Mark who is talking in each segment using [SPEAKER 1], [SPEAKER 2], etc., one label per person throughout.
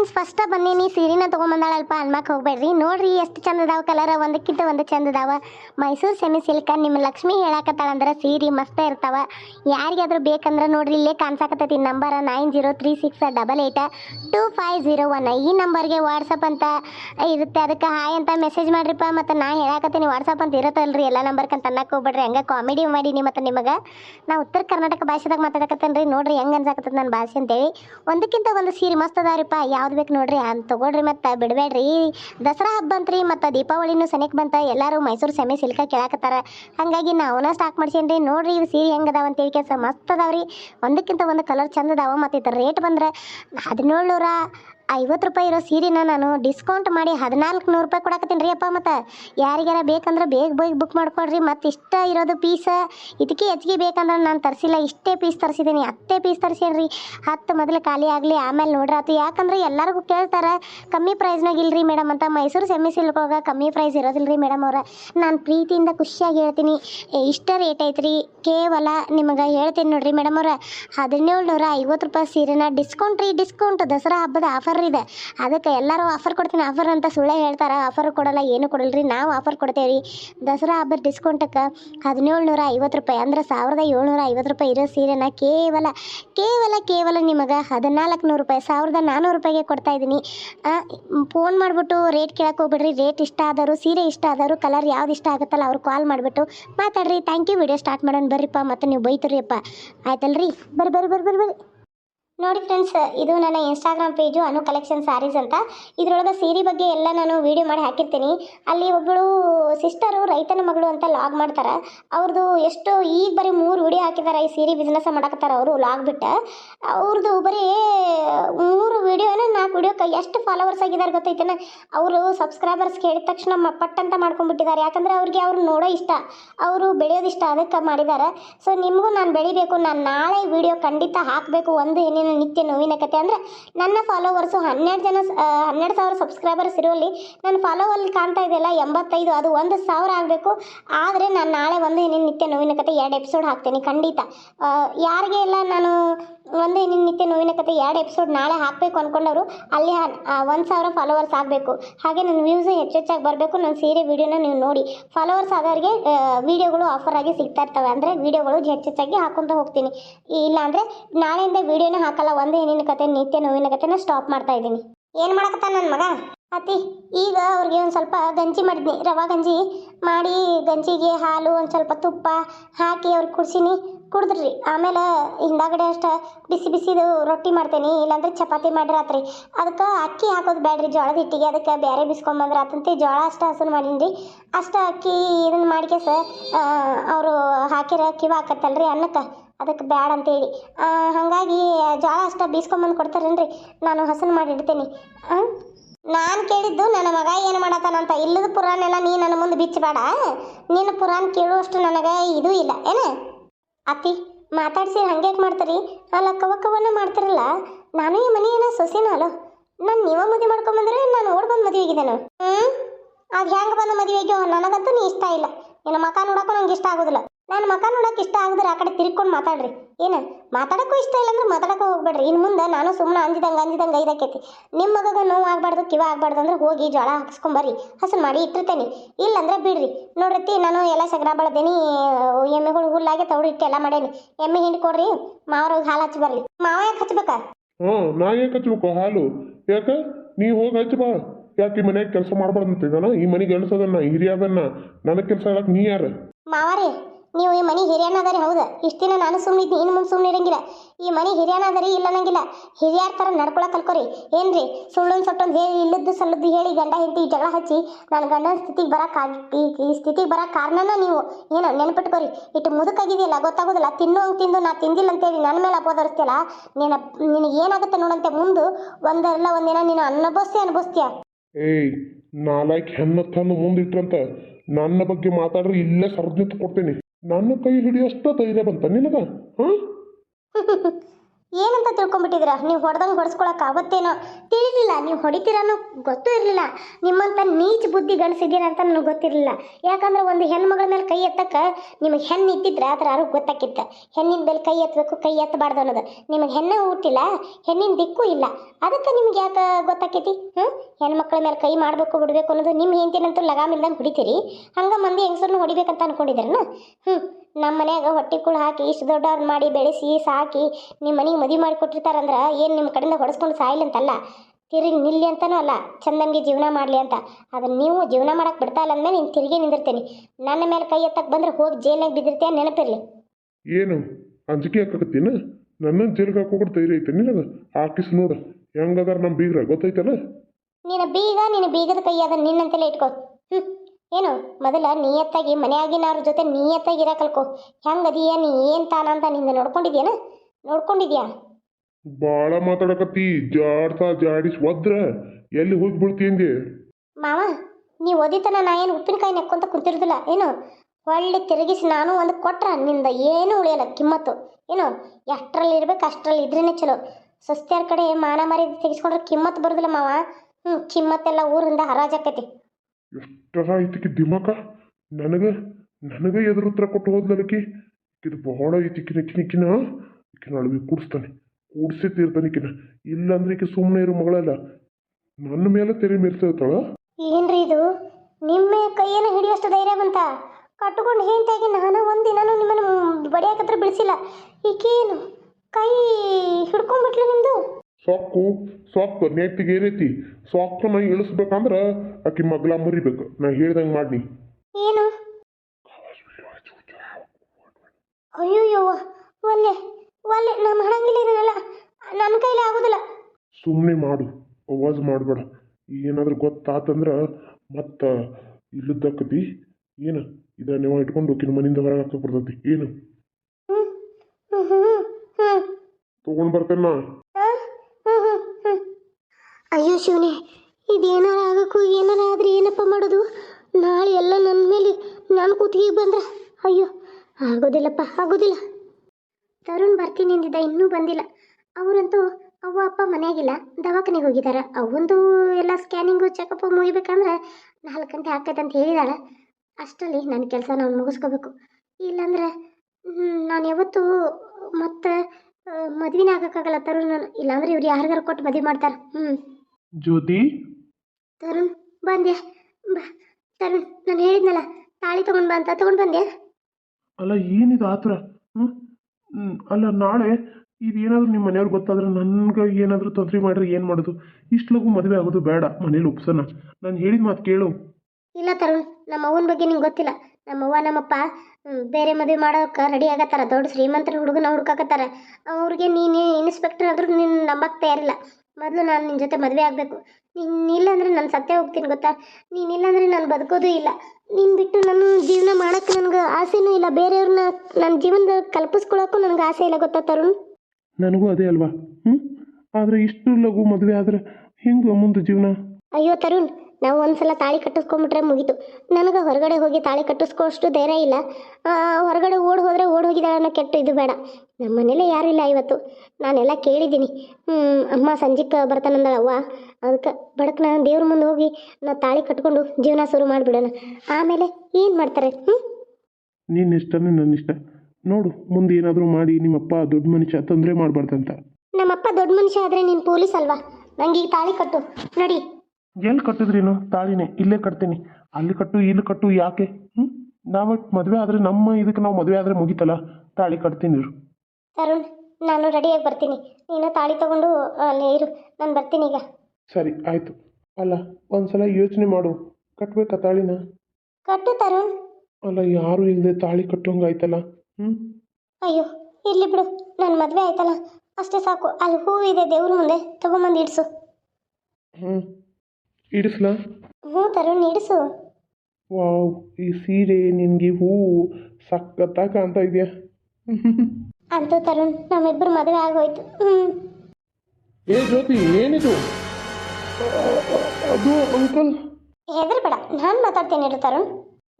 [SPEAKER 1] Friends first ನೀ ಸೀರೆನ ತೊಗೊಂಬಂದಾಳಲ್ಪ, ಅನ್ಮಕ್ ಹೋಗ್ಬೇಡ್ರಿ. ನೋಡ್ರಿ, ಎಷ್ಟು ಚಂದ ಅದಾವ ಕಲರ್ ಒಂದಕ್ಕಿಂತ ಒಂದು ಚಂದ ಅದಾವ ಮೈಸೂರು ಸೆಮಿ ಸಿಲ್ಕ ನಿಮ್ಮ ಲಕ್ಷ್ಮಿ ಹೇಳಕತ್ತಾಳಂದ್ರೆ ಸೀರೆ ಮಸ್ತ ಇರ್ತಾವ. ಯಾರಿಗಾದ್ರೂ ಬೇಕಂದ್ರೆ ನೋಡ್ರಿ, ಇಲ್ಲೇ ಕಾಣ್ಸಾಕತ್ತೈತಿ. Number nine zero three six double eight two five zero one ಈ ನಂಬರ್ಗೆ ವಾಟ್ಸಪ್ ಅಂತ ಇರುತ್ತೆ. ಅದಕ್ಕೆ ಹಾಯ್ ಅಂತ ಮೆಸೇಜ್ ಮಾಡ್ರಿಪ್ಪ. ಮತ್ತು ನಾ ಹೇಳಾಕತ್ತೀನಿ ವಾಟ್ಸಪ್ ಅಂತ ಇರುತ್ತಲ್ರಿ. ಎಲ್ಲ ನಂಬರ್ ಅಂತ ಅನ್ನಕ್ಕೆ ಹೋಗ್ಬೇಡ್ರಿ. ಹಂಗೆ ಕಾಮಿಡಿ ಮಾಡೀನಿ ಮತ್ತು ನಿಮಗೆ. ನಾ ಉತ್ತರ ಕರ್ನಾಟಕ ಭಾಷೆದಾಗ ಮಾತಾಡಕತ್ತೇನೆ ರೀ ನೋಡ್ರಿ, ಹೆಂಗೆ ಅನ್ಸಾಕತ್ತದ ನನ್ನ ಭಾಷೆ ಅಂತೇಳಿ. ಒಂದಕ್ಕಿಂತ ಒಂದು ಸೀರೆ ಮಸ್ತ್ ಅದಾವ್ರಿಪ್ಪ. ಯಾವ್ದು ಬೇಕು ನೋಡ್ರಿ ಅಂತ ತಗೊಳ್ರಿ ಮತ್ತು ಬಿಡಬೇಡ್ರಿ. ದಸರಾ ಹಬ್ಬ ಅಂತ್ರಿ, ಮತ್ತು ದೀಪಾವಳಿನೂ ಸನಿಕ್ ಬಂತ, ಎಲ್ಲರೂ ಮೈಸೂರು ಸೆಮಿ ಸಿಲ್ಕ ಕೇಳಾಕತ್ತಾರ. ಹಾಗಾಗಿ ನಾವು ಸ್ಟಾಕ್ ಮಾಡ್ಸೇನ್ರಿ. ನೋಡ್ರಿ ಇವು ಸೀರೆ ಹೆಂಗೆ ಅದಾವ ಅಂತೇಳಿ ಕೆಲಸ ಮಸ್ತ್ ಅದಾವ್ರಿ. ಒಂದಕ್ಕಿಂತ ಒಂದು ಕಲರ್ ಚಂದ ಅದಾವ, ಮತ್ತು ಇದರ ರೇಟ್ ಬಂದ್ರೆ ಹದಿನೇಳು ನೂರ ಐವತ್ತು ರೂಪಾಯಿ ಇರೋ ಸೀರೆನ ನಾನು ಡಿಸ್ಕೌಂಟ್ ಮಾಡಿ ಹದಿನಾಲ್ಕು ನೂರು ರೂಪಾಯಿ ಕೊಡಕತ್ತೀನಿ ರೀ ಅಪ್ಪ ಮತ್ತು. ಯಾರಿಗಾರ ಬೇಕಂದ್ರೆ ಬೇಗ ಬೇಗ ಬುಕ್ ಮಾಡ್ಕೊಡ್ರಿ ಮತ್ತು ಇಷ್ಟ ಇರೋದು ಪೀಸ ಇದಕ್ಕೆ ಹೆಚ್ಚಿಗೆ ಬೇಕಂದ್ರೆ ನಾನು ತರಿಸಿಲ್ಲ. ಇಷ್ಟೇ ಪೀಸ್ ತರಿಸಿದ್ದೀನಿ ಹತ್ತೇ ಪೀಸ್ ತರಿಸೇನ್ರಿ. ಹತ್ತು ಮೊದಲು ಖಾಲಿ ಆಗಲಿ, ಆಮೇಲೆ ನೋಡ್ರಿ ಆತು. ಯಾಕಂದ್ರೆ ಎಲ್ಲರಿಗೂ ಕೇಳ್ತಾರೆ, ಕಮ್ಮಿ ಪ್ರೈಸ್ನಾಗ ಇಲ್ರಿ ಮೇಡಮ್ ಅಂತ. ಮೈಸೂರು ಸೆಮಿ ಸಿಲ್ಕೋಗ ಕಮ್ಮಿ ಪ್ರೈಸ್ ಇರೋದಿಲ್ಲ ರೀ ಮೇಡಮ್ ಅವ್ರ. ನಾನು ಪ್ರೀತಿಯಿಂದ ಖುಷಿಯಾಗಿ ಹೇಳ್ತೀನಿ. ಇಷ್ಟ ರೇಟ್ ಐತ್ರಿ. ಕೇವಲ ನಿಮಗೆ ಹೇಳ್ತೀನಿ ನೋಡ್ರಿ ಮೇಡಮ್ ಅವ್ರ. ಹದಿನೇಳು ನೂರ ಐವತ್ತು ರೂಪಾಯಿ ಸೀರೆನ ಡಿಸ್ಕೌಂಟ್ ರೀ. ಡಿಸ್ಕೌಂಟ್ ದಸರಾ ಹಬ್ಬದ ಆಫರ್ ಇದೆ. ಅದಕ್ಕೆ ಎಲ್ಲರೂ ಆಫರ್ ಕೊಡ್ತೀನಿ. ಆಫರ್ ಅಂತ ಸುಳ್ಳೇ ಹೇಳ್ತಾರೆ. ಆಫರ್ ಕೊಡಲ್ಲ, ಏನು ಕೊಡಲ್ಲ ರೀ ನಾವು ಆಫರ್ ಕೊಡ್ತೇವೆ ರೀ ದಸರಾ ಹಬ್ಬದ ಡಿಸ್ಕೌಂಟಕ್ಕೆ ಹದಿನೇಳು ನೂರ ಐವತ್ತು ರೂಪಾಯಿ. ಅಂದ್ರೆ ಸಾವಿರದ ಏಳ್ನೂರ ಐವತ್ತು ರೂಪಾಯಿ ಇರೋ ಸೀರೆನ ಕೇವಲ ಕೇವಲ ಕೇವಲ ನಿಮಗೆ ಹದಿನಾಲ್ಕು ನೂರು ರೂಪಾಯಿ, ಸಾವಿರದ ನಾನ್ನೂರು ರೂಪಾಯಿಗೆ ಕೊಡ್ತಾ ಇದ್ದೀನಿ. ಫೋನ್ ಮಾಡಿಬಿಟ್ಟು ರೇಟ್ ಕೇಳಕ್ಕೆ ಹೋಗ್ಬಿಡ್ರಿ. ರೇಟ್ ಇಷ್ಟ ಆದರೂ, ಸೀರೆ ಇಷ್ಟ ಆದರೂ ಕಲರ್ ಯಾವ್ದು ಇಷ್ಟ ಆಗುತ್ತಲ್ಲ ಅವ್ರು ಕಾಲ್ ಮಾಡಿಬಿಟ್ಟು ಮಾತಾಡ್ರಿ. ಥ್ಯಾಂಕ್ ಯು ವಿಡಿಯೋ ಸ್ಟಾರ್ಟ್ ಮಾಡೋಣ ಬರ್ರಿಪ್ಪ. ಮತ್ತು ನೀವು ಬೈತೀರಿಯಪ್ಪ ಆಯ್ತಲ್ರಿ? ಬರ್ರಿ ಬರ್ರಿ ಬರ್ರಿ ಬರ್ರಿ ಬರ್ರಿ. ನೋಡಿ ಫ್ರೆಂಡ್ಸ್ ಇದು ನನ್ನ Instagram page Anu collection sarees ಅಂತ. ಇದರೊಳಗೆ ಸೀರೆ ಬಗ್ಗೆ ಎಲ್ಲ ನಾನು ವಿಡಿಯೋ ಮಾಡಿ ಹಾಕಿರ್ತೀನಿ. ಅಲ್ಲಿ ಒಬ್ಬಳು ಸಿಸ್ಟರು ರೈತನ ಮಗಳು ಅಂತ ಲಾಗ್ ಮಾಡ್ತಾರೆ. ಅವ್ರದ್ದು ಎಷ್ಟು, ಈಗ ಬರೀ ಮೂರು ವಿಡಿಯೋ ಹಾಕಿದ್ದಾರೆ ಈ ಸೀರೆ ಬಿಸ್ನೆಸ್ ಮಾಡಕತ್ತಾರ ಅವರು ಲಾಗ್ ಬಿಟ್ಟು. ಅವ್ರದ್ದು ಬರೀ ಮೂರು ವೀಡಿಯೋನ ನಾಲ್ಕು ವಿಡಿಯೋಕ್ಕೆ ಎಷ್ಟು ಫಾಲೋವರ್ಸ್ ಆಗಿದ್ದಾರೆ ಗೊತ್ತೈತೇನ? ಅವರು ಸಬ್ಸ್ಕ್ರೈಬರ್ಸ್ ಕೇಳಿದ ತಕ್ಷಣ ಮ- ಪಟ್ ಅಂತ ಮಾಡ್ಕೊಂಡ್ಬಿಟ್ಟಿದ್ದಾರೆ ಯಾಕಂದ್ರೆ ಅವ್ರಿಗೆ ಅವ್ರು ನೋಡೋ ಇಷ್ಟ. ಅವರು ಬೆಳೆಯೋದು ಇಷ್ಟ, ಅದಕ್ಕೆ ಮಾಡಿದ್ದಾರೆ ಸೊ ನಿಮಗೂ ನಾನು ಬೆಳಿಬೇಕು. ನಾನು ನಾಳೆ ವಿಡಿಯೋ ಖಂಡಿತ ಹಾಕಬೇಕು. ಒಂದು ಏನೇನು ನಿತ್ಯ ನೋವಿನ ಕತೆ. ಅಂದರೆ ನನ್ನ ಫಾಲೋವರ್ಸು ಹನ್ನೆರಡು ಜನ ಹನ್ನೆರಡು ಸಾವಿರ ಸಬ್ಸ್ಕ್ರೈಬರ್ಸ್ ಇರೋಲ್ಲಿ ನನ್ನ ಫಾಲೋವರ್ ಕಾಣ್ತಾ ಇದೆಯಲ್ಲ ಎಂಬತ್ತೈದು, ಅದು ಒಂದು ಸಾವಿರ ಆಗಬೇಕು. ಆದರೆ ನಾನು ನಾಳೆ ಒಂದು ನಿತ್ಯ ನೋವಿನ ಕತೆ ಎರಡು ಎಪಿಸೋಡ್ ಹಾಕ್ತೀನಿ, ಖಂಡಿತ. ಯಾರಿಗೆ ಎಲ್ಲ ನಾನು ಒಂದು ನಿತ್ಯ ನೋವಿನ ಕತೆ ಎರಡು ಎಪಿಸೋಡ್ ನಾಳೆ ಹಾಕಬೇಕು ಅಂದ್ಕೊಂಡವರು ಅಲ್ಲಿ ಒಂದು ಸಾವಿರ ಫಾಲೋವರ್ಸ್ ಆಗಬೇಕು. ಹಾಗೆ ನನ್ನ ವ್ಯೂಸ್ ಹೆಚ್ಚೆಚ್ಚಾಗಿ ಬರಬೇಕು ನನ್ನ ಸೀರೆ ವಿಡಿಯೋನ ನೀವು ನೋಡಿ. ಫಾಲೋವರ್ಸ್ ಆದವರಿಗೆ ವೀಡಿಯೋಗಳು ಆಫರ್ ಆಗಿ ಸಿಗ್ತಾ ಇರ್ತವೆ. ಅಂದರೆ ವೀಡಿಯೋಗಳು ಹೆಚ್ಚೆಚ್ಚಾಗಿ ಹಾಕೊಂತ ಹೋಗ್ತೀನಿ. ಇಲ್ಲ ಅಂದರೆ ನಾಳೆಯಿಂದ ವಿಡಿಯೋನ ಹಾಕಲ್ಲ, ಒಂದೇ ಹೆಣ್ಣಿನ ಕತೆ ನಿತ್ಯ ನೋವಿನ ಕತೆನ ಸ್ಟಾಪ್ ಮಾಡ್ತಾ ಇದ್ದೀನಿ. ಏನು ಮಾಡಕತ್ತ ನನ್ನ ಮಗ? ಅತಿ ಈಗ ಅವ್ರಿಗೆ ಒಂದು ಸ್ವಲ್ಪ ಗಂಜಿ ಮಾಡಿದ್ನಿ. ರವಾ ಗಂಜಿ ಮಾಡಿ ಗಂಜಿಗೆ ಹಾಲು ಒಂದು ಸ್ವಲ್ಪ ತುಪ್ಪ ಹಾಕಿ ಅವ್ರಿಗೆ ಕುಡ್ಸೀನಿ. ಕುಡಿದ್ರಿ. ಆಮೇಲೆ ಹಿಂದಾಗಡೆ ಅಷ್ಟು ಬಿಸಿ ಬಿಸಿದು ರೊಟ್ಟಿ ಮಾಡ್ತೇನೆ. ಇಲ್ಲಾಂದ್ರೆ ಚಪಾತಿ ಮಾಡಿರಾತ್ರಿ ಅದಕ್ಕೆ ಅಕ್ಕಿ ಹಾಕೋದು ಬೇಡ್ರಿ ಜೋಳದ ಹಿಟ್ಟಿಗೆ. ಅದಕ್ಕೆ ಬೇರೆ ಬಿಸ್ಕೊಂಬಂದ್ರಾತಂತೆ ಜೋಳ ಅಷ್ಟು ಹಸನು ಮಾಡೀನಿ ರೀ ಅಷ್ಟು ಅಕ್ಕಿ ಇದನ್ನು ಮಾಡ್ಕೆಸ ಅವರು ಹಾಕಿರೋ ಕಿವ ಹಾಕತ್ತಲ್ರಿ ಅನ್ನಕ್ಕೆ. ಅದಕ್ಕೆ ಬ್ಯಾಡ ಅಂತೇಳಿ. ಹಾಗಾಗಿ ಜೋಳ ಅಷ್ಟು ಬೀಸ್ಕೊಂಬಂದು ಕೊಡ್ತಾರೇನ್ರಿ. ನಾನು ಹಸನು ಮಾಡಿ ಇಡ್ತೇನೆ. ನಾನು ಕೇಳಿದ್ದು ನನ್ನ ಮಗ ಏನು ಮಾಡತ್ತಾನಂತ. ಇಲ್ಲದ ಪುರಾಣ ಎಲ್ಲ ನೀ ನನ್ನ ಮುಂದೆ ಬಿಚ್ಚಬೇಡ. ನಿನ್ನ ಪುರಾಣ ಕೇಳುವಷ್ಟು ನನಗೆ ಇದು ಇಲ್ಲ. ಏನು? ಅತ್ತಿ, ಮಾತಾಡ್ಸಿ ಹಂಗೆ ಮಾಡ್ತೀರಿ? ಅಲ್ಲ ಕವ ಕವನ ಮಾಡ್ತಿರಲ್ಲ. ನಾನು ಈ ಮನೆಯೇನ ಸೊಸೆನ ಅಲ್ಲ. ನಾನು ನೀವ ಮದುವೆ ಮಾಡ್ಕೊಂಬಂದ್ರೆ ನಾನು ಓಡ್ ಬಂದು ಮದುವೆ ಆಗಿದ್ದೇನೆ? ಹ್ಞೂ ಅದು ಹೆಂಗೆ ಬಂದು ಆಗ್ಯೋ ನನಗಂತೂ ನೀ ಇಷ್ಟ ಇಲ್ಲ. ನಿನ್ನ ಮಕ ನೋಡಕ್ಕೂ ನಂಗೆ ಇಷ್ಟ ಆಗೋದಿಲ್ಲ. ನಾನು ಮಕ ನೋಡಕ್ಕೆ ಇಷ್ಟ ಆಗಿದ್ರೆ ಆ ಕಡೆ ತಿರ್ಕೊಂಡು ಮಾತಾಡ್ರಿ. ಏನು? ಮಾತಾಡಕ್ಕೂ ಇಷ್ಟ ಇಲ್ಲ ಅಂದ್ರೆ ಹೋಗಬೇಡ್ರಿ ಹೋಗ್ಬೇಡ್ರಿ. ಇನ್ನು ಮುಂದೆ ನಾನು ಸುಮ್ಮನೆ ಅಂದಿದಂಗೆ ಅಂದಿದಂಗೆ ಐದಕ್ಕೈತಿ ನಿಮ್ಮ ಮಗಗ ನೋವು ಆಗ್ಬಾರ್ದು ಕಿವ ಆಗ್ಬಾರ್ದು ಅಂದ್ರೆ ಹೋಗಿ ಜೋಳ ಹಾಕ್ಸ್ಕೊಂಬರ್ರಿ. ಹಸನ್ ಮಾಡಿ ಇಟ್ಟಿರ್ತೇನೆ. ಇಲ್ಲಂದ್ರೆ ಬಿಡ್ರಿ. ನೋಡ್ರತಿ ನಾನು ಎಲ್ಲ ಸಗರ ಬಳದೇನಿ ಎಮ್ಮೆಗಳು ಹುಲ್ಲಾಗೆ ತೌಡು ಇಟ್ಟು ಎಲ್ಲ ಮಾಡೇನಿ. ಎಮ್ಮೆ ಹಿಂಡಿ ಕೊಡ್ರಿ ಮಾವ್ರಿಗೆ ಹಾಲು ಹಚ್ಚಿ ಬರ್ರಿ. ಮಾವ ಯಾಕೆ ಹಚ್ಬೇಕಾ?
[SPEAKER 2] ಹ್ಞೂ ನಾ ಯಾಕೆ ಹಚ್ಬೇಕು ಹಾಲು? ಯಾಕೆ? ನೀ ಹೋಗಿ ಹಚ್ಚ ಬಾ. ಯಾಕೆ ಈ ಮನ್ಯಾಗ ಕೆಲಸ ಮಾಡ್ಬಾರ್ದು ಅಂತಿದ್ದಾನ ಈ ಮನೆಗೆ ಅನ್ಸೋದನ್ನ ಹಿರಿಯಾದನ್ನ ನನಗೆ ಕೆಲಸ ಹೇಳಕ್ ನೀ ಯಾರು?
[SPEAKER 1] ಮಾವಾರಿ ನೀವು ಈ ಮನೆ ಹಿರಿಯನ ಹೌದು. ಇಷ್ಟು ದಿನ ನಾನು ಸುಮ್ಮನೆ ಇದ್ದೀನಿ ಇನ್ನು ಮುಂದೆ ಸುಮ್ಮನೆ ಇರಂಗಿಲ್ಲ. ಈ ಮನೆ ಹಿರಿಯನ ಅದರಿ ಇಲ್ಲ ಅನ್ನಂಗಿಲ್ಲ. ಹಿರಿಯರ ಥರ ನಡ್ಕೊಳಕ್ಕೆ ಕಲ್ಕೊರಿ ಏನ್ರಿ? ಸುಳ್ಳೊಂದು ಸೊಟ್ಟೊಂದು ಹೇಳಿ, ಇಲ್ಲದ್ದು ಸಲ್ಲದ್ದು ಹೇಳಿ, ಗಂಡ ಹೆಂಡತಿ ಜಗಳ ಹಚ್ಚಿ ನನ್ನ ಗಂಡನ ಸ್ಥಿತಿಗೆ ಬರೋಕ್ಕಾಗಿ ಈ ಈ ಸ್ಥಿತಿಗೆ ಬರೋ ಕಾರಣನ ನೀವು? ಏನು ನೆನ್ಪಿಟ್ಕೋರಿ. ಇಟ್ಟು ಮುದುಕಾಗಿದೆಯಲ್ಲ, ಗೊತ್ತಾಗೋದಿಲ್ಲ. ತಿನ್ನು ಹಂಗೆ ತಿಂದು, ನಾ ತಿಂದಿಲ್ಲ ಅಂತೇಳಿ ನನ್ನ ಮೇಲೆ ಅಪೋದರಿಸ್ತೀಯಲ್ಲ ನೀನು ನಿನಗೆ ಏನಾಗುತ್ತೆ ನೋಡಂತೆ ಮುಂದೆ? ಒಂದಲ್ಲ ಒಂದಿನ ನೀನು ಅನುಭವಿಸ್ತೀಯ ಅನುಭವಿಸ್ತೀಯ?
[SPEAKER 2] ಏಯ್, ನಾಲ್ಕು ಹೆಣ್ಣು ತಂದು ಮುಂದಿಟ್ರಂತ. ನನ್ನ ಬಗ್ಗೆ ಮಾತಾಡ್ರಿ, ಇಲ್ಲೇ ಸರ್ದಿತ್ತು ಕೊಡ್ತೀನಿ ನನ್ನ ಕೈ ಹಿಡಿಯೋಷ್ಟ ಧೈರ್ಯ ಬಂತ ನಿನಗ ಹಾಂ?
[SPEAKER 1] ಏನಂತ ತಿಳ್ಕೊಂಬಿಟ್ಟಿದ್ರ ನೀವು ಹೊಡೆದಂಗೆ ಹೊಡೆಸ್ಕೊಳಕ್ಕೆ ಆವತ್ತೇನೋ ತಿಳಿಲಿಲ್ಲ, ನೀವು ಹೊಡಿತೀರನೋ ಗೊತ್ತೂ ಇರಲಿಲ್ಲ. ನಿಮ್ಮಂಥ ನೀಚ ಬುದ್ಧಿ ಗಣಿಸಿದ್ದೀರ ಅಂತ ನನಗೆ ಗೊತ್ತಿರಲಿಲ್ಲ. ಯಾಕಂದ್ರೆ ಒಂದು ಹೆಣ್ಮಗಳ ಮೇಲೆ ಕೈ ಎತ್ತಕ್ಕೆ ನಿಮಗೆ ಹೆಣ್ಣು ಇದ್ದಿದ್ರೆ ಅದ್ರ ಯಾರು ಗೊತ್ತಾಕಿತ್ತ ಹೆಣ್ಣಿನ ಮೇಲೆ ಕೈ ಎತ್ತಬೇಕು ಕೈ ಎತ್ತಬಾರ್ದು ಅನ್ನೋದು. ನಿಮಗೆ ಹೆಣ್ಣೆ ಹುಟ್ಟಿಲ್ಲ, ಹೆಣ್ಣಿನ ದಿಕ್ಕೂ ಇಲ್ಲ. ಅದಕ್ಕೆ ನಿಮ್ಗೆ ಯಾಕೆ ಗೊತ್ತಾಕೈತಿ? ಹ್ಞೂ ಹೆಣ್ಮಕ್ಳ ಮೇಲೆ ಕೈ ಮಾಡಬೇಕು, ಬಿಡಬೇಕು ಅನ್ನೋದು ನಿಮ್ಮ ಹೆಂಡತಿನಂತೂ ಲಗಾಮಿಲ್ದಂಗೆ ಹೊಡಿತೀರಿ. ಹಂಗೆ ಮಂದಿ ಹೆಂಗಸರನ್ನು ಹೊಡಿಬೇಕಂತ ಅನ್ಕೊಂಡಿದ್ದೀರನ? ಹ್ಞೂ ನಮ್ಮ ಮನ್ಯಾಗ ಹೊಟ್ಟೆ ಕುಳು ಹಾಕಿ ಇಷ್ಟು ದೊಡ್ಡವ್ರು ಮಾಡಿ ಬೆಳೆಸಿ ಸಾಕಿ ನಿಮ್ಮ ಮನೆಗೆ ಮದುವೆ ಮಾಡಿ ಕೊಟ್ಟಿರ್ತಾರಂದ್ರೆ ಏನು ನಿಮ್ಮ ಕಡೆಯಿಂದ ಹೊಡೆಸ್ಕೊಂಡು ಸಾಯಿಲಿ ಅಂತಲ್ಲ. ತಿರುಗಿ ನಿಲ್ಲಿ ಅಂತನೂ ಅಲ್ಲ ಚಂದಂಗೆ ಜೀವನ ಮಾಡಲಿ ಅಂತ. ಅದನ್ನು ನೀವು ಜೀವನ ಮಾಡಕ್ಕೆ ಬಿಡ್ತಾ ಇಲ್ಲ ಅಂದಮೇಲೆ ನೀನು ತಿರುಗಿ ನಿಂದಿರ್ತೀನಿ. ನನ್ನ ಮೇಲೆ ಕೈ ಎತ್ತಕ್ಕೆ ಬಂದ್ರೆ ಹೋಗಿ ಜೈಲ್ನಾಗ ಬಿದ್ದಿರ್ತೀಯ ನೆನಪಿರಲಿ.
[SPEAKER 2] ಏನು? ಅಂಜಿಕೆ ಹಾಕಕತ್ತೀನ? ನನ್ನ ಜೈಲ್ಗೆ ಹಾಕೋಬಿಟ್ಟು ಧೈರ್ಯ ಐತೆ ನಿನಗೆ? ಹಾಕಿಸ್ ನೋಡು. ಹೆಂಗದಾರ ನಮ್ಮ ಬೀಗ್ರ ಗೊತ್ತೈತಲ್ಲ
[SPEAKER 1] ನಿನ್ನ ಬೀಗ ನಿನ್ನ ಬೀಗದ ಕೈ ಅದನ್ನು ನಿನ್ನಂತೆಲ್ಲ ಇಟ್ಕೋ. ಏನು ಮೊದಲ ನಿಯತ್ತಾಗಿ ಮನೆಯಾಗಿನವ್ರ ಜೊತೆ ನಿಯತ್ತಾಗಿ ಇರ ಕಲ್ಕೋ ಹೆಂಗದೀಯ ನೀ ಏನು ತಾನ ಅಂತ ನಿಂದ ನೋಡ್ಕೊಂಡಿದ್ಯಾನ? ನೋಡ್ಕೊಂಡಿದ್ಯಾ?
[SPEAKER 2] ಬಾಳ ಮಾತಾಡಕತ್ತಿ ಜಾಡ್ತಾ ಜಾಡಿಸ್ ಒದ್ರ. ಎಲ್ಲಿ ಹೋಗಿ ಬಿಡ್ತೀನಿ
[SPEAKER 1] ಮಾವ ನೀ ಓದಿತನ ನಾ ಏನು ಉಪ್ಪಿನಕಾಯಿ ನೆಕ್ಕೊಂತ ಕುಂತಿರೋದಿಲ್ಲ ಏನು? ಹೊಳ್ಳಿ ತಿರುಗಿಸಿ ನಾನು ಒಂದು ಕೊಟ್ರ ನಿಂದ ಏನು ಉಳಿಯಲ್ಲ ಕಿಮ್ಮತ್ತು. ಏನು? ಎಷ್ಟರಲ್ಲಿ ಇರ್ಬೇಕು ಅಷ್ಟರಲ್ಲಿ ಇದ್ರೇನೆ ಚಲೋ. ಸಸ್ತ್ಯಾರ ಕಡೆ ಮಾನ ಮರಿ ತೆಗೆಸ್ಕೊಂಡ್ರೆ ಕಿಮ್ಮತ್ತು ಬರುದಿಲ್ಲ ಮಾವ. ಹ್ಞೂ ಕಿಮ್ಮತ್ತೆಲ್ಲ ಊರಿಂದ ಹರಾಜಾಕೈತಿ.
[SPEAKER 2] ಎಷ್ಟರ ಐತಿಕಿ ದಿಮಾಕ? ನನಗೆ ನನಗೆ ಎದುರು ಉತ್ತರ ಕೊಟ್ಟು ಹೋದ್ಲನಕಿ ಇದು ಬಹಳ ಐತಿ ಕಿನ ಕಿನ ಕಿನ ಈಕಿನ ಅಳವಿ ಕೂಡಿಸ್ತಾನೆ, ಕೂಡಿಸಿ ತೀರ್ತಾನೆ ಈಕಿನ ಇಲ್ಲಾಂದ್ರೆ ಈಕೆ ಸುಮ್ಮನೆ ಇರೋ ಮಗಳಲ್ಲ ನನ್ನ ಮೇಲೆ ತೆರೆ ಮೀರ್ಸಿರ್ತಾಳ
[SPEAKER 1] ಏನ್ರಿ ಇದು? ನಿಮ್ಮ ಕೈಯನ್ನು ಹಿಡಿಯೋಷ್ಟು ಧೈರ್ಯ ಬಂತ? ಕಟ್ಕೊಂಡು ಹೇಂತಾಗಿ ನಾನು ಒಂದಿನೂ ನಿಮ್ಮನ್ನು ಬಡಿಯಾಕತ್ರ ಬಿಡಿಸಿಲ್ಲ. ಈಕೇನು ಕೈ ಹಿಡ್ಕೊಂಡ್ಬಿಟ್ಲು ನಿಮ್ಮದು
[SPEAKER 2] ಸಾಕು ಸೊಕ್ಕು ನೆತ್ತಿಗೆ ಏನೈತಿ ಸೊಕ್ಕನ ಇಳಿಸ್ಬೇಕಂದ್ರ ಆಕಿ ಮಗ್ಲ ಮುರಿಬೇಕು. ನಾ ಹೇಳ್ದಂಗೆ ಮಾಡಿ
[SPEAKER 1] ಏನು? ಒಲ್ಲೆ ಒಲ್ಲೆ ಹಣಂಗಿಲ್ಲ ನನ್ನ ಕೈಲಿ ಆಗೋದಿಲ್ಲ.
[SPEAKER 2] ಸುಮ್ಮನೆ ಮಾಡು. ಅವಾಜ್ ಮಾಡಬೇಡ. ಏನಾದ್ರೂ ಗೊತ್ತಾತಂದ್ರ ಮತ್ತ ಇಲ್ಲದಕ್ಕತಿ ಏನು? ಇದನ್ನ ನೀವು ಇಟ್ಕೊಂಡು ಕಿನ್ನ ಮನಿಂದ ಹೊರಗೆ ಹಾಕಕ್ ಬರ್ತೈತಿ. ಏನು? ತಗೊಂಡ್ ಬರ್ತೇನೆ ನಾ.
[SPEAKER 1] ಅಯ್ಯೋ ಶಿವನೇ, ಇದೇನಾರ ಆಗಕ್ಕೂ ಏನಾರ ಆದ್ರೆ ಏನಪ್ಪ ಮಾಡೋದು? ನಾಳೆ ಎಲ್ಲ ನನ್ನ ಮೇಲೆ ನಾನು ಕೂತಿಗೆ ಬಂದ್ರ? ಅಯ್ಯೋ, ಆಗೋದಿಲ್ಲಪ್ಪ, ಆಗೋದಿಲ್ಲ. ತರುಣ್ ಬರ್ತೀನಿ ಅಂದಿದ್ದ ಇನ್ನೂ ಬಂದಿಲ್ಲ. ಅವರಂತೂ ಅವ್ವ ಅಪ್ಪ ಮನೆಯಾಗಿಲ್ಲ. ದವಾಖಾನೆಗೆ ಹೋಗಿದ್ದಾರೆ ಅವಂದು ಎಲ್ಲ ಸ್ಕ್ಯಾನಿಂಗು ಚೆಕಪ್ ಮುಗಿಬೇಕಂದ್ರೆ ನಾಲ್ಕು ಗಂಟೆ ಆಗ್ತೈತೆ ಅಂತ ಹೇಳಿದಾಳೆ. ಅಷ್ಟರಲ್ಲಿ ನನ್ನ ಕೆಲಸ ನಾನು ಮುಗಿಸ್ಕೋಬೇಕು. ಇಲ್ಲಾಂದ್ರೆ ನಾನು ಯಾವತ್ತೂ ಮತ್ತೆ ಮದುವೆನೇ ಆಗೋಕ್ಕಾಗಲ್ಲ ತರುಣ್. ಇಲ್ಲಾಂದ್ರೆ ಇವ್ರು ಯಾರಿಗಾರು ಕೊಟ್ಟು ಮದುವೆ ಮಾಡ್ತಾರೆ. ಹ್ಞೂ
[SPEAKER 2] ಜ್ಯೋತಿ?
[SPEAKER 1] ತರುಣ್ ಬಂದೆ ಬಾ ತರುಣ್ ನಾನು ಹೇಳಿದ್ನಲ್ಲ ತಾಳಿ ತಗೊಂಡ್ ಬಾ ಅಂತ ತಗೊಂಡ್ ಬಂದೆ
[SPEAKER 2] ಅಲ್ಲ ಏನಿದು ಆತರ ಅಲ್ಲ ನಾಳೆ ಇದು ಏನಾದ್ರು ನಿಮ್ಮ ಮನೆಯವ್ರಿಗೆ ಗೊತ್ತಾದ್ರೆ ನನ್ಗೆ ಏನಾದರೂ ತೊಂದರೆ ಮಾಡ್ರೆ ಏನು ಮಾಡೋದು? ಇಷ್ಟು ಲಗು ಮದುವೆ ಆಗೋದು ಬೇಡ ಮನೇಲಿ ಒಪ್ಸೋಣ ನಾನು ಹೇಳಿದ ಮಾತು ಕೇಳು.
[SPEAKER 1] ಇಲ್ಲ ತರುಣ್ ನಮ್ಮ ಅವ್ವನ ಬಗ್ಗೆ ನಿಂಗೆ ಗೊತ್ತಿಲ್ಲ. ನಮ್ಮವ್ವ ನಮ್ಮಪ್ಪ ಹ್ಮ್, ಬೇರೆ ಮದುವೆ ಮಾಡೋಕೆ ರೆಡಿ ಆಗತ್ತಾರ? ದೊಡ್ಡ ಶ್ರೀಮಂತರ ಹುಡುಗನ ಹುಡುಕಾಕತ್ತಾರ? ಅವ್ರಿಗೆ ನೀನು ಇನ್ಸ್ಪೆಕ್ಟರ್ ಆದ್ರೂ ನಿನ್ನ ನಂಬಕ್ಕೆ ತಯಾರಿಲ್ಲ. ಮೊದಲು ನಾನು ನಿನ್ನ ಜೊತೆ ಮದುವೆ ಆಗಬೇಕು. ನೀನು ಇಲ್ಲ ಅಂದರೆ ನಾನು ಸತ್ತೇ ಹೋಗ್ತೀನಿ ಗೊತ್ತಾ? ನೀನಿಲ್ಲ ಅಂದರೆ ನಾನು ಬದುಕೋದು ಇಲ್ಲ. ನೀನು ಬಿಟ್ಟು ನನ್ನ ಜೀವನ ಮಾಡೋಕ್ಕೆ ನನಗೆ ಆಸೆನೂ ಇಲ್ಲ. ಬೇರೆಯವ್ರನ್ನ ನನ್ನ ಜೀವನದ ಕಲ್ಪಿಸ್ಕೊಳ್ಳೋಕ್ಕೂ ನನಗೆ ಆಸೆ ಇಲ್ಲ ಗೊತ್ತಾ ತರುಣ್?
[SPEAKER 2] ನನಗೂ ಅದೇ ಅಲ್ವಾ? ಹ್ಞೂ ಆದರೆ ಇಷ್ಟು ಲಘು ಮದುವೆ ಆದರೆ ಹಿಂಗೆ ಮುಂದೆ ಜೀವನ?
[SPEAKER 1] ಅಯ್ಯೋ ತರುಣ್ ನಾವು ಒಂದ್ಸಲ ತಾಳಿ ಕಟ್ಟಿಸ್ಕೊಂಡ್ಬಿಟ್ರೆ ಮುಗೀತು. ನನಗೆ ಹೊರಗಡೆ ಹೋಗಿ ತಾಳಿ ಕಟ್ಟಿಸ್ಕೋಷ್ಟು ಧೈರ್ಯ ಇಲ್ಲ. ಹೊರಗಡೆ ಓಡ್ ಹೋದರೆ ಓಡ್ ಹೋಗಿದ್ದಾಳೆ ಅನ್ನೋ ಕೆಟ್ಟು ಇದು ಬೇಡ. ನಮ್ಮ ಮನೇಲೇ ಯಾರೂ ಇಲ್ಲ ಇವತ್ತು. ನಾನೆಲ್ಲ ಕೇಳಿದ್ದೀನಿ. ಹ್ಞೂ ಅಮ್ಮ ಸಂಜೆಗೆ ಬರ್ತಾನಂದಳವ್ವ ಅದಕ್ಕೆ ಬಡಕ್ ನಾನು ದೇವ್ರ ಮುಂದೆ ಹೋಗಿ ನಾ ತಾಳಿ ಕಟ್ಕೊಂಡು ಜೀವನ ಶುರು ಮಾಡಿಬಿಡೋಣ. ಆಮೇಲೆ ಏನು ಮಾಡ್ತಾರೆ? ಹ್ಞೂ
[SPEAKER 2] ನಿನ್ನ ಇಷ್ಟನೇ ನನ್ನ ಇಷ್ಟ. ನೋಡು ಮುಂದೆ ಏನಾದರೂ ಮಾಡಿ ನಿಮ್ಮಪ್ಪ ದೊಡ್ಡ ಮನುಷ್ಯ ತೊಂದರೆ ಮಾಡಬಾರ್ದಂತ.
[SPEAKER 1] ನಮ್ಮಪ್ಪ ದೊಡ್ಡ ಮನುಷ್ಯ ಆದರೆ ನೀನು ಪೊಲೀಸ್ ಅಲ್ವಾ? ನಂಗೆ ಈಗ ತಾಳಿ ಕಟ್ಟು. ನಡಿ.
[SPEAKER 2] ಎಲ್ಲಿ ಕಟ್ಟಿದ್ರೇನು? ತಾಳಿನೇ ಇಲ್ಲೇ ಕಟ್ತೀನಿ. ಅಲ್ಲಿ ಕಟ್ಟು ಇಲ್ಲಿ ಕಟ್ಟು ಯಾಕೆ? ಹ್ಞೂ ನಾವು ಮದುವೆ ಆದರೆ ನಮ್ಮ ಇದಕ್ಕೆ ನಾವು ಮದುವೆ ಆದರೆ ಮುಗಿತಲ್ಲ? ತಾಳಿ ಕಟ್ತೀನಿ ಇರು.
[SPEAKER 1] ತರುಣ್ ನಾನು ರೆಡಿಯಾಗಿ ಬರ್ತೀನಿ. ನೀನು ತಾಳಿ ತಗೊಂಡು ಅಲ್ಲಿ ಇರು. ನಾನು ಬರ್ತೀನಿ ಈಗ.
[SPEAKER 2] ಸರಿ ಆಯಿತು. ಅಲ್ಲ ಒಂದ್ಸಲ ಯೋಚನೆ ಮಾಡು. ಕಟ್ಬೇಕಾ ತಾಳಿನ?
[SPEAKER 1] ಕಟ್ಟು ತರುಣ್.
[SPEAKER 2] ಅಲ್ಲ ಯಾರು ಇಲ್ಲದೆ ತಾಳಿ ಕಟ್ಟೋಂಗಾಯ್ತಲ್ಲ ಹ್ಞೂ
[SPEAKER 1] ಅಯ್ಯೋ ಇರ್ಲಿ ಬಿಡು. ನನ್ನ ಮದುವೆ ಆಯ್ತಲ್ಲ? ಅಷ್ಟೇ ಸಾಕು. ಅಲ್ಲಿ ಹೂವು ಇದೆ ದೇವ್ರ ಮುಂದೆ. ತಗೊಂಬಂದು ಇಡ್ಸು.
[SPEAKER 2] ಹ್ಞೂ ಇಡಿಸ್ಲಾ?
[SPEAKER 1] ಹ್ಞೂ ತರುಣ್ ಇಡಿಸು.
[SPEAKER 2] ವಾವ್ ಈ ಸೀರೆ ನಿನಗೆ ಹೂ ಸಖತ್ತಾಗಿ ಕಾಣ್ತಾ ಇದೆಯಾ?
[SPEAKER 1] ಅಂತೂ ತರುಣ್ ನಮ್ಮಿಬ್ಬರು ಮದುವೆ ಆಗೋಯ್ತು. ಹ್ಞೂ
[SPEAKER 2] ಏ ಜ್ಯೋತಿ ಏನಿದು? ಅದು ಅಂಕಲ್.
[SPEAKER 1] ಹೆದರ್ಬೇಡ ನಾನು ಮಾತಾಡ್ತೇನೆ ಇರು ತರುಣ್.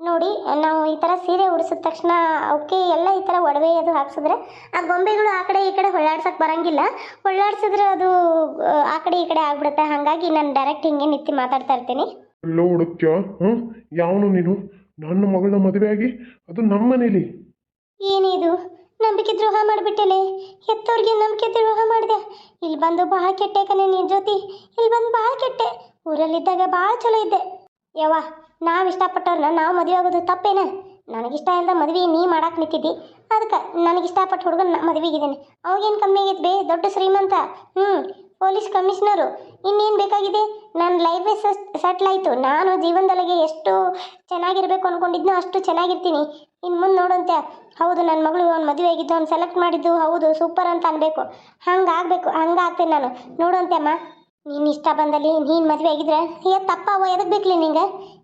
[SPEAKER 1] ನೋಡಿ ನಾವು ಈ ಥರ ಸೀರೆ ಉಡಿಸಿದ ತಕ್ಷಣ ಅವಕ್ಕೆ ಎಲ್ಲ ಈ ಥರ ಒಡವೆ ಅದು ಹಾಕ್ಸಿದ್ರೆ ಆ ಗೊಂಬೆಗಳು ಆ ಕಡೆ ಈ ಕಡೆ ಹೊಳ್ಳಾಡ್ಸಕ್ಕೆ ಬರೋಂಗಿಲ್ಲ. ಹೊಳ್ಳಾಡ್ಸಿದ್ರೆ ಅದು ಆ, ಕಡೆ ಈ ಕಡೆ ಆಗ್ಬಿಡುತ್ತೆ. ಹಾಗಾಗಿ ನಾನು ಡೈರೆಕ್ಟ್ ಹಿಂಗೆ ನಿತ್ತಿ ಮಾತಾಡ್ತಾ ಇರ್ತೀನಿ.
[SPEAKER 2] ಎಲ್ಲೋ ಹುಡುಕ್ಯ? ಹಾಂ? ಯಾವನು ನೀನು? ನನ್ನ ಮಗಳ ಮದುವೆ ಆಗಿ? ಅದು ನಮ್ಮ ಮನೇಲಿ.
[SPEAKER 1] ಏನಿದು? ನಂಬಿಕೆ ದ್ರೋಹ ಮಾಡಿಬಿಟ್ಟೆಲೆ ಹೆತ್ತವ್ರಿಗೆ ನಂಬಿಕೆ ದ್ರೋಹ ಮಾಡಿದೆ. ಇಲ್ಲಿ ಬಂದು ಬಹಳ ಕೆಟ್ಟೆ ಕಣೆ ನಿನ್ನ ಜೊತೆ ಇಲ್ಲಿ ಬಂದು ಬಹಳ ಕೆಟ್ಟೆ. ಊರಲ್ಲಿದ್ದಾಗ ಭಾಳ ಚಲೋ ಇದ್ದೆ. ಯವ್ವ, ನಾವು ಇಷ್ಟಪಟ್ಟವ್ರನ್ನ ನಾವು ಮದುವೆ ಆಗೋದು ತಪ್ಪೇನ? ನನಗಿಷ್ಟ ಇಲ್ಲದ ಮದುವೆ ನೀ ಮಾಡಕ್ಕೆ ನಿಂತಿದ್ದಿ. ಅದಕ್ಕೆ ನನಗಿಷ್ಟಪಟ್ಟ ಹುಡುಗನ ಮದುವೆಗಿದ್ದೇನೆ ಅವಾಗೇನು ಕಮ್ಮಿ ಆಗೈತೆ ಬೇ? ದೊಡ್ಡ ಶ್ರೀಮಂತ. ಹ್ಞೂ ಪೊಲೀಸ್ ಕಮಿಷನರು. ಇನ್ನೇನು ಬೇಕಾಗಿದೆ? ನನ್ನ ಲೈಫೇ ಸೆಟ್ಲ್ ಆಯಿತು. ನಾನು ಜೀವನದೊಳಗೆ ಎಷ್ಟು ಚೆನ್ನಾಗಿರ್ಬೇಕು ಅಂದ್ಕೊಂಡಿದ್ನೋ ಅಷ್ಟು ಚೆನ್ನಾಗಿರ್ತೀನಿ. ಇನ್ನು ಮುಂದೆ ನೋಡಂತೆ ಹೌದು ನನ್ನ ಮಗಳು ಅವ್ನು ಮದುವೆ ಆಗಿದ್ದು ಅವ್ನು ಸೆಲೆಕ್ಟ್ ಮಾಡಿದ್ದು ಹೌದು ಸೂಪರ್ ಅಂತ ಅನ್ಬೇಕು. ಹಂಗೆ ಆಗಬೇಕು, ಹಂಗೆ ಆಗ್ತೇನೆ ನಾನು. ನೋಡೋಂತೆ ಅಮ್ಮ ನೀನು ಇಷ್ಟ ಬಂದಲ್ಲಿ ನೀನು ಮದುವೆ ಆಗಿದ್ರೆ ಏ ತಪ್ಪವ ಎದಕ್ಕೆ ಬೇಕಲಿ ನಿಂಗೆ?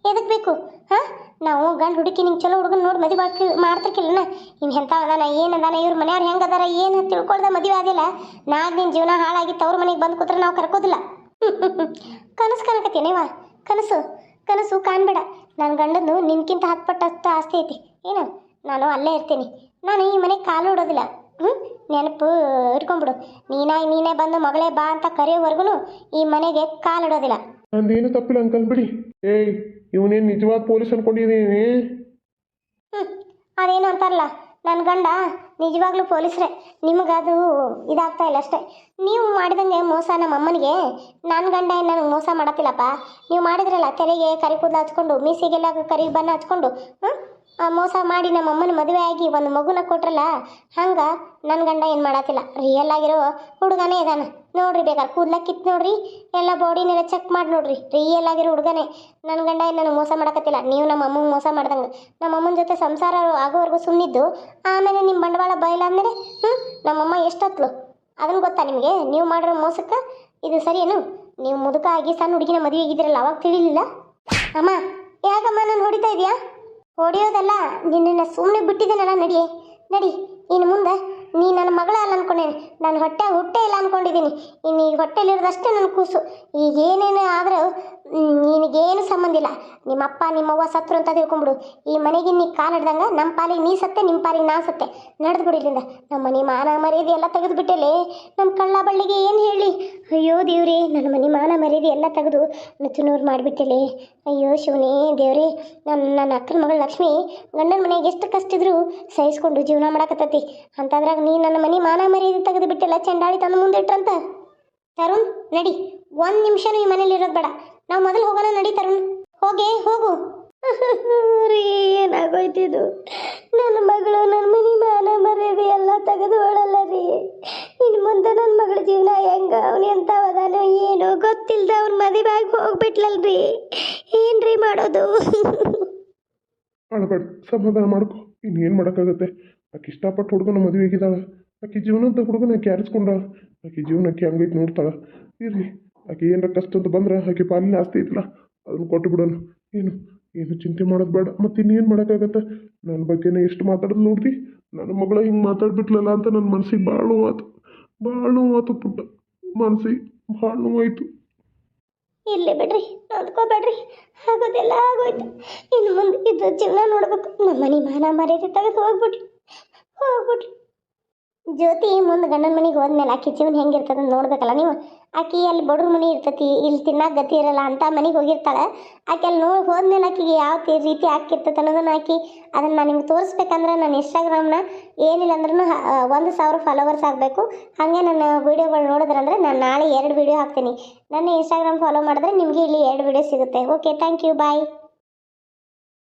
[SPEAKER 1] ಎದಕ್ಕೆ ಬೇಕು? ಹಾಂ? ನಾವು ಗಂಡು ಹುಡುಕಿ ನಿಂಗೆ ಚಲೋ ಹುಡುಗನ ನೋಡಿ ಮದುವೆ ಹಾಕಿ ಮಾಡ್ತಿರ್ಕಿಲ್ಲನ? ಇನ್ನು ಎಂಥ ಅದಾನ ಏನು ಅದಾನ ಇವ್ರ ಮನೆಯವ್ರು ಹೆಂಗೆ ಅದಾರ, ಏನು ತಿಳ್ಕೊಳ್ದೆ ಮದುವೆ ಆಗಿಲ್ಲ ನಾಳೆ ನಿನ್ನ ಜೀವನ ಹಾಳಾಗಿತ್ತು, ಅವ್ರ ಮನೆಗೆ ಬಂದು ಕೂತ್ರೆ ನಾವು ಕರ್ಕೋದಿಲ್ಲ. ಕನಸು ಕನಕತ್ತೀನಿವ ಕನಸು ಕನಸು ಕಾಣಬೇಡ. ನನ್ನ ಗಂಡಂದು ನಿನ್ಕಿಂತ ಹತ್ತು ಪಟ್ಟಷ್ಟು ಆಸ್ತಿ ಐತಿ. ಏನು? ನಾನು ಅಲ್ಲೇ ಇರ್ತೀನಿ. ನಾನು ಈ ಮನೆಗೆ ಕಾಲು ಇಡೋದಿಲ್ಲ. ಹ್ಞೂ ನೆನಪು ಇಟ್ಕೊಂಡ್ಬಿಡು. ನೀನಾಗಿ ನೀನೇ ಬಂದು ಮಗಳೇ ಬಾ ಅಂತ ಕರೆಯೋವರೆಗೂ ಈ ಮನೆಗೆ ಕಾಲಿಡೋದಿಲ್ಲ.
[SPEAKER 2] ನಂದೇನು ತಪ್ಪಿಲ್ಲ ಅಂಕಲ್ ಬಿಡಿ. ಏಯ್ ಇವನೇನು ನಿಜವಾದ ಪೊಲೀಸ್ ಅನ್ಕೊಂಡಿದ್ದೀನಿ
[SPEAKER 1] ಹ್ಞೂ ಅದೇನು ಅಂತಾರಲ್ಲ ನನ್ನ ಗಂಡ ನಿಜವಾಗ್ಲೂ ಪೊಲೀಸ್ರೆ. ನಿಮಗದು ಇದಾಗ್ತಾ ಇಲ್ಲ ಅಷ್ಟೇ. ನೀವು ಮಾಡಿದಂಗೆ ಮೋಸ ನಮ್ಮ ಅಮ್ಮನಿಗೆ ನನ್ನ ಗಂಡ ಏನು ನನಗೆ ಮೋಸ ಮಾಡತ್ತಿಲ್ಲಪ್ಪ. ನೀವು ಮಾಡಿದ್ರಲ್ಲ ತಲೆಗೆ ಕರಿ ಕೂದಲು ಹಚ್ಕೊಂಡು ಮೀಸಿಗೆಲ್ಲ ಕರಿ ಬಣ್ಣ ಹಚ್ಕೊಂಡು ಹಾಂ ಆ ಮೋಸ ಮಾಡಿ ನಮ್ಮ ಅಮ್ಮನ ಮದುವೆ ಆಗಿ ಒಂದು ಮಗುನ ಕೊಟ್ರಲ್ಲ, ಹಂಗೆ ನನ್ನ ಗಂಡ ಏನು ಮಾಡತ್ತಿಲ್ಲ ರಿಯಲ್ ಆಗಿರೋ ಹುಡುಗನೇ ಇದಾನ. ನೋಡ್ರಿ ಬೇಕಾದ್ರೆ ಕೂದಲ ನೋಡ್ರಿ, ಎಲ್ಲ ಬಾಡಿನೆಲ್ಲ ಚೆಕ್ ಮಾಡಿ ನೋಡ್ರಿ. ರಿಯಲ್ ಆಗಿರೋ ಹುಡುಗನೇ. ನನ್ನ ಗಂಡ ಏನು ಮೋಸ ಮಾಡಕತ್ತಿಲ್ಲ. ನೀವು ನಮ್ಮ ಅಮ್ಮಂಗೆ ಮೋಸ ಮಾಡ್ದಂಗೆ. ನಮ್ಮ ಅಮ್ಮನ ಜೊತೆ ಸಂಸಾರ ಆಗೋವರೆಗೂ ಸುಮ್ಮನಿದ್ದು ಆಮೇಲೆ ನಿಮ್ಮ ಬಂಡವಾಳ ಬಯಲಾದ್ಮೇಲೆ ಹ್ಞೂ ನಮ್ಮಮ್ಮ ಎಷ್ಟೊತ್ಲು? ಅದನ್ನು ಗೊತ್ತಾ ನಿಮಗೆ? ನೀವು ಮಾಡಿರೋ ಮೋಸಕ್ಕೆ ಇದು ಸರಿಯೇನು? ನೀವು ಮುದುಕ ಆಗಿ ಸಣ್ಣ ಹುಡುಗಿನ ಮದುವೆ ಆಗಿದ್ರಲ್ಲ ಅವಾಗ ತಿಳಿಲಿಲ್ಲ? ಅಮ್ಮ, ಯಾಕಮ್ಮ, ನಾನು ಹೊಡಿತಾ ಇದೆಯಾ? ಹೊಡೆಯೋದಲ್ಲ ನಿನ್ನನ್ನು ಸುಮ್ಮನೆ ಬಿಟ್ಟಿದ್ದೇನಲ್ಲ ನಡಿ ನಡಿ ಇನ್ನು ಮುಂದೆ ನೀ ನನ್ನ ಮಗಳ ಅಲ್ಲ ಅನ್ಕೊಂಡೇನೆ ನಾನು ಹೊಟ್ಟೆ ಹುಟ್ಟೆ ಇಲ್ಲ ಅನ್ಕೊಂಡಿದ್ದೀನಿ. ಇನ್ನು ಈಗ ಹೊಟ್ಟೆಲಿರೋದಷ್ಟೇ ನನ್ನ ಕೂಸು. ಈಗ ಏನೇನು ಆದರೂ ನಿನಗೇನು ಸಂಬಂಧ ಇಲ್ಲ. ನಿಮ್ಮಪ್ಪ ನಿಮ್ಮವ್ವ ಸತ್ರು ಅಂತ ತಿಳ್ಕೊಂಬಿಡು ಈ ಮನೆಗೆ ನೀ ಕಾಲಿಡ್ದಂಗ ನಮ್ಮ ಪಾಲಿಗೆ ನೀ ಸತ್ತೆ ನಿಮ್ಮ ಪಾಲಿಗೆ ನಾ ಸತ್ತೆ. ನಡೆದು ಇಲ್ಲಿಂದ. ನಮ್ಮ ಮನೆ ಮಾನ ಮರ್ಯಾದೆ ಎಲ್ಲ ತೆಗೆದು ಬಿಟ್ಟೆಲೆ ನಮ್ಮ ಕಳ್ಳ ಬಳ್ಳಿಗೆ ಏನು ಹೇಳಿ? ಅಯ್ಯೋ ದೇವ್ರಿ, ನನ್ನ ಮನೆ ಮಾನ ಮರ್ಯಾದೆ ಎಲ್ಲ ತೆಗೆದು ನುಚ್ಚುನೂರು ಮಾಡಿಬಿಟ್ಟೆಲೆ. ಅಯ್ಯೋ ಶಿವನೇ ದೇವ್ರಿ ನನ್ನ ನನ್ನ ಅಕ್ಕನ ಮಗಳು ಲಕ್ಷ್ಮಿ ಗಂಡನ ಮನೆಗೆ ಎಷ್ಟು ಕಷ್ಟ ಇದ್ರು ಸಹಿಸ್ಕೊಂಡು ಜೀವನ ಮಾಡಕತ್ತತಿ. ಅಂತದ್ರಾಗ ನೀ ನನ್ನ ಮನೆ ಮಾನ ಮರ್ಯಾದೆ ತೆಗೆದು ಬಿಟ್ಟೆಲ್ಲ ಚಂಡಾಳಿ ತಂದು ಮುಂದೆ ಇಟ್ರಂತ. ತರುಣ್, ನಡಿ. ಒಂದು ನಿಮಿಷನೂ ಈ ಮನೇಲಿ ಇರೋದು ಬೇಡ. ನಾವು ಮೊದಲು ಹೋಗೋಣ ನಡಿ ತರುಣ್. ಹೋಗೆ ಹೋಗು. ರೀ ಏನಾಗೋಯ್ತಿದು ನನ್ನ ಮಗಳು ನನ್ನ ಮನಿ ಮಾನ ಮರ್ಯಾದೆ ಎಲ್ಲ ತೆಗೆದು ಹೊಳಲ್ಲ ರೀ. ಇನ್ನು ಮುಂದೆ ನನ್ನ ಮಗಳ ಜೀವನ ಹೆಂಗ ಅವನು ಎಂತ ಅದಾನೋ ಏನೋ ಗೊತ್ತಿಲ್ಲದ ಅವ್ನ ಮದುವೆ ಆಗಿ ಹೋಗ್ಬಿಟ್ಲಲ್ರಿ ಏನ್ರಿ ಮಾಡೋದು?
[SPEAKER 2] ಅಳಬೇಡ ಸಮಾಧಾನ ಮಾಡ್ಕೊ. ಇನ್ನೇನು ಮಾಡೋಕ್ಕಾಗತ್ತೆ? ಆಕೆ ಇಷ್ಟಪಟ್ಟು ಹುಡುಗನ ಮದುವೆ ಆಗಿದ್ದಾಳ. ಆಕೆ ಜೀವನದ ಹುಡುಗನ ಆಕೆ ಆರಿಸ್ಕೊಂಡ ಆಕೆ ಜೀವನಕ್ಕೆ ಹಂಗೈತೆ ನೋಡ್ತಾಳ. ಇರ್ಲಿ ಆಕೆ ಏನಾರ ಕಷ್ಟ ಅಂತ ಬಂದ್ರೆ ಆಕೆ ಪಾಲಿನ ಆಸ್ತಿ ಐತಲ್ಲ, ಅದನ್ನು ಕೊಟ್ಟು ಬಿಡೋಣ. ಏನು ಏನು ಚಿಂತೆ ಮಾಡೋದು ಬೇಡ. ಮತ್ತೆ ಇನ್ನೇನು ಮಾಡೋಕ್ಕಾಗತ್ತೆ? ನನ್ನ ಬಗ್ಗೆನೇ ಎಷ್ಟು ಮಾತಾಡೋದು ನೋಡ್ರಿ ನನ್ನ ಮಗಳ ಹಿಂಗೆ ಮಾತಾಡ್ಬಿಟ್ಲಲ್ಲ ಅಂತ ನನ್ನ ಮನಸ್ಸಿಗೆ ಭಾಳ ನೋವಾತು. ಭಾಳ ನೋವಾತು ಪುಟ್ಟ. ಮನಸ್ಸಿಗೆ ಭಾಳ ನೋವಾಯಿತು.
[SPEAKER 1] ಇಲ್ಲೇ ಬಿಡ್ರಿ ನೋಡ್ಕೋಬೇಡ್ರಿ ಆಗೋದೆಲ್ಲ ಆಗೋಯ್ತು. ಇನ್ನು ಮುಂದೆ ಇದ್ರ ಜೀವನ ನೋಡ್ಬೇಕು. ನಮ್ಮ ಮನೆ ಮಾನ ಮರ್ಯಾದೆ ತೆಗೆದು ಹೋಗ್ಬಿಟ್ರಿ. ಹೋಗ್ಬಿಟ್ರಿ. ಜ್ಯೋತಿ ಮುಂದೆ ಗಂಡನ ಮನೆಗೆ ಹೋದ್ಮೇಲೆ ಆಕಿ ಜೀವನ ಹೆಂಗಿರ್ತದೆ ನೋಡ್ಬೇಕಲ್ಲ ನೀವು? ಆಕಿ ಅಲ್ಲಿ ಬಡವ್ರ ಮನೆ ಇರ್ತತಿ, ಇಲ್ಲಿ ತಿನ್ನಕ್ಕೆ ಗತಿ ಇರಲ್ಲ ಅಂತ ಮನೆಗೆ ಹೋಗಿರ್ತಾಳೆ. ಆಕೆ ಅಲ್ಲಿ ನೋಡಿ ಹೋದ್ಮೇಲೆ ಆಕಿಗೆ ಯಾವ ರೀತಿ ಹಾಕಿರ್ತೈತೆ ಅನ್ನೋದನ್ನ ಆಕಿ ಅದನ್ನು ನಾನು ನಿಮ್ಗೆ ತೋರಿಸ್ಬೇಕಂದ್ರೆ ನನ್ನ ಇನ್ಸ್ಟಾಗ್ರಾಮ್ನ ಏನಿಲ್ಲ ಅಂದ್ರೂ ಒಂದು ಸಾವಿರ ಫಾಲೋವರ್ಸ್ ಆಗಬೇಕು. ಹಾಗೆ ನನ್ನ ವೀಡಿಯೋಗಳು ನೋಡಿದ್ರಂದ್ರೆ ನಾನು ನಾಳೆ ಎರಡು ವೀಡಿಯೋ ಹಾಕ್ತೀನಿ. ನನ್ನ ಇನ್ಸ್ಟಾಗ್ರಾಮ್ ಫಾಲೋ ಮಾಡಿದ್ರೆ ನಿಮಗೆ ಇಲ್ಲಿ ಎರಡು ವೀಡಿಯೋ ಸಿಗುತ್ತೆ. Okay thank you bye